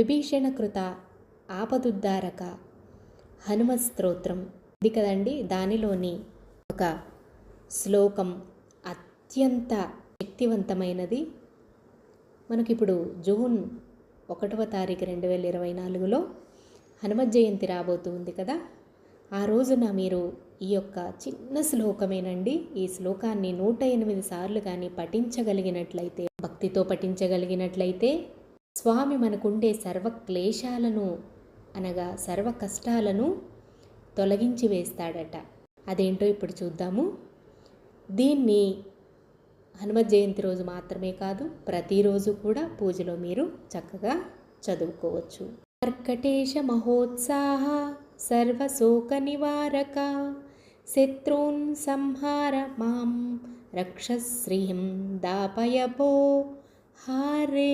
విభీషణకృత ఆపదుద్ధారక హనుమ స్తోత్రం ఇది కదండి దానిలోని ఒక శ్లోకం అత్యంత శక్తివంతమైనది. మనకిప్పుడు జూన్ ఒకటవ తారీఖు రెండు వేల ఇరవై నాలుగులో హనుమ జయంతి రాబోతుంది కదా. ఆ రోజున మీరు ఈ యొక్క చిన్న శ్లోకమేనండి ఈ శ్లోకాన్ని నూట ఎనిమిది సార్లు కానీ పఠించగలిగినట్లయితే భక్తితో పఠించగలిగినట్లయితే స్వామి మనకుండే సర్వ క్లేశాలను అనగా సర్వ కష్టాలను తొలగించి వేస్తాడట. అదేంటో ఇప్పుడు చూద్దాము. దీన్ని హనుమత్ జయంతి రోజు మాత్రమే కాదు ప్రతిరోజు కూడా పూజలో మీరు చక్కగా చదువుకోవచ్చు. కర్కటేశ మహోత్సాహ సర్వశోక నివారక శత్రూన్ సంహార మాం రక్షశ్రీం దాపయపో హారే!